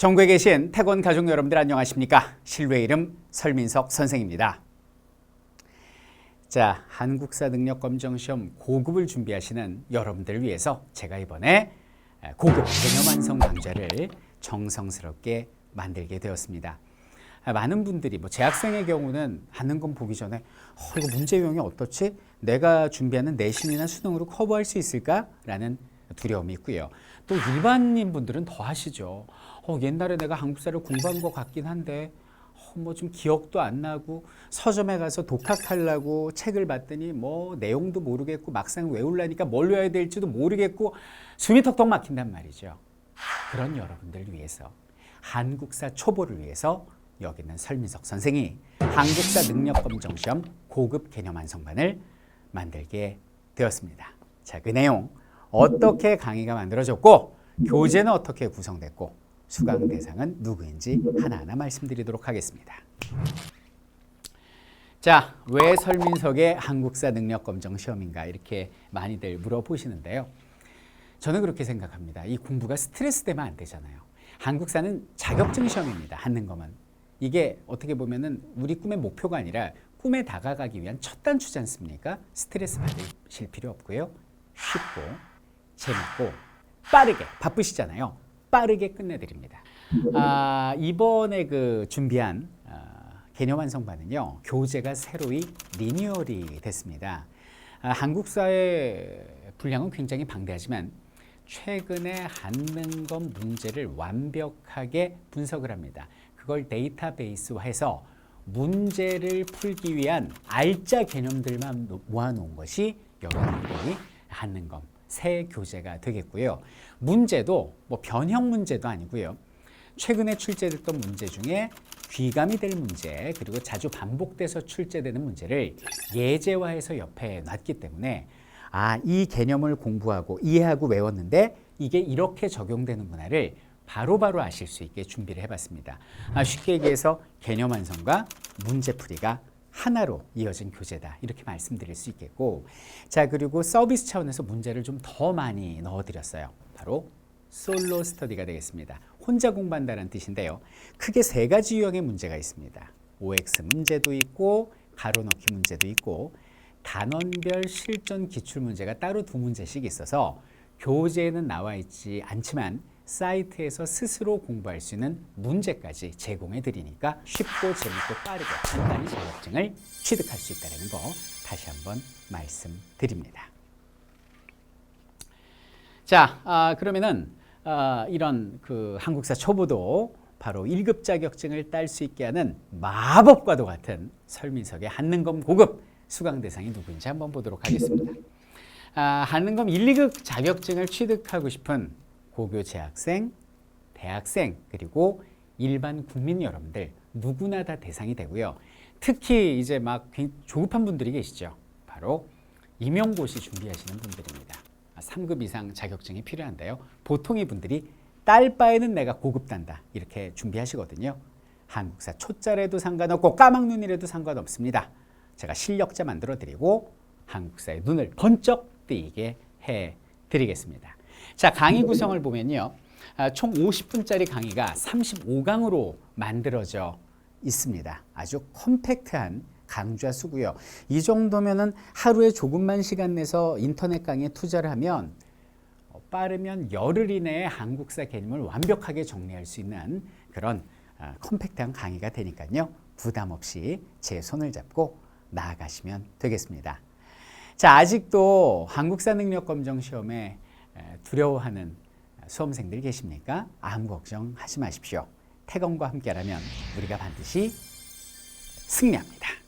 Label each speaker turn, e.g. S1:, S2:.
S1: 전국에 계신 태권 가족 여러분들 안녕하십니까? 실외 이름 설민석 선생입니다. 자, 한국사 능력 검정 시험 고급을 준비하시는 여러분들을 위해서 제가 이번에 고급 개념 완성 강좌를 정성스럽게 만들게 되었습니다. 많은 분들이 뭐 재학생의 경우는 하는 건 보기 전에 어, 이거 문제 유형이 어떻지? 내가 준비하는 내신이나 수능으로 커버할 수 있을까 라는 두려움이 있고요. 또 일반인 분들은 더 하시죠. 어, 옛날에 내가 한국사를 공부한 것 같긴 한데 어, 뭐좀 기억도 안 나고 서점에 가서 독학하려고 책을 봤더니 뭐 내용도 모르겠고 막상 외우려니까 뭘 외워야 될지도 모르겠고 숨이 턱턱 막힌단 말이죠. 그런 여러분들을 위해서 한국사 초보를 위해서 여기는 설민석 선생이 한국사 능력 검정 시험 고급 개념 완성반을 만들게 되었습니다. 자, 그 내용 어떻게 강의가 만들어졌고 교재는 어떻게 구성됐고 수강 대상은 누구인지 하나하나 말씀드리도록 하겠습니다. 자, 왜 설민석의 한국사 능력 검정 시험인가 이렇게 많이들 물어보시는데요. 저는 그렇게 생각합니다. 이 공부가 스트레스 되면 안 되잖아요. 한국사는 자격증 시험입니다. 하는 것만. 이게 어떻게 보면은 우리 꿈의 목표가 아니라 꿈에 다가가기 위한 첫 단추지 않습니까? 스트레스 받으실 필요 없고요. 쉽고 재밌고 빠르게 바쁘시잖아요. 빠르게 끝내드립니다. 아, 이번에 그 준비한 아, 개념 완성반은요 교재가 새로이 리뉴얼이 됐습니다. 아, 한국사의 분량은 굉장히 방대하지만 최근에 한능검 문제를 완벽하게 분석을 합니다. 그걸 데이터베이스화해서 문제를 풀기 위한 알짜 개념들만 모아놓은 것이 여러분들이 한능검 새 교재가 되겠고요. 문제도 뭐 변형 문제도 아니고요. 최근에 출제됐던 문제 중에 귀감이 될 문제 그리고 자주 반복돼서 출제되는 문제를 예제화해서 옆에 놨기 때문에 아, 이 개념을 공부하고 이해하고 외웠는데 이게 이렇게 적용되는구나를 바로 바로 아실 수 있게 준비를 해봤습니다. 아, 쉽게 얘기해서 개념 완성과 문제풀이가 하나로 이어진 교재다 이렇게 말씀드릴 수 있겠고 자 그리고 서비스 차원에서 문제를 좀 더 많이 넣어드렸어요. 바로 솔로 스터디가 되겠습니다. 혼자 공부한다는 뜻인데요. 크게 세 가지 유형의 문제가 있습니다. OX 문제도 있고 가로넣기 문제도 있고 단원별 실전 기출 문제가 따로 두 문제씩 있어서 교재에는 나와 있지 않지만 사이트에서 스스로 공부할 수 있는 문제까지 제공해 드리니까 쉽고 재밌고 빠르게 간단히 자격증을 취득할 수 있다는 거 다시 한번 말씀드립니다. 자, 아, 그러면은 아, 이런 그 한국사 초보도 바로 1급 자격증을 딸 수 있게 하는 마법과도 같은 설민석의 한능검 고급 수강 대상이 누구인지 한번 보도록 하겠습니다. 아, 한능검 1, 2급 자격증을 취득하고 싶은 고교 재학생, 대학생 그리고 일반 국민 여러분들 누구나 다 대상이 되고요. 특히 이제 막 조급한 분들이 계시죠. 바로 임용고시 준비하시는 분들입니다. 3급 이상 자격증이 필요한데요. 보통의 분들이 딸 바에는 내가 고급 단다 이렇게 준비하시거든요. 한국사 초짜래도 상관없고 까막눈이라도 상관없습니다. 제가 실력자 만들어 드리고 한국사의 눈을 번쩍 뜨이게 해 드리겠습니다. 자, 강의 구성을 보면요. 아, 총 50분짜리 강의가 35강으로 만들어져 있습니다. 아주 컴팩트한 강좌 수고요. 이 정도면은 하루에 조금만 시간 내서 인터넷 강의에 투자를 하면 어, 빠르면 열흘 이내에 한국사 개념을 완벽하게 정리할 수 있는 그런 아, 컴팩트한 강의가 되니까요. 부담 없이 제 손을 잡고 나아가시면 되겠습니다. 자, 아직도 한국사 능력 검정 시험에 두려워하는 수험생들 계십니까? 아무 걱정하지 마십시오. 태건과 함께라면 우리가 반드시 승리합니다.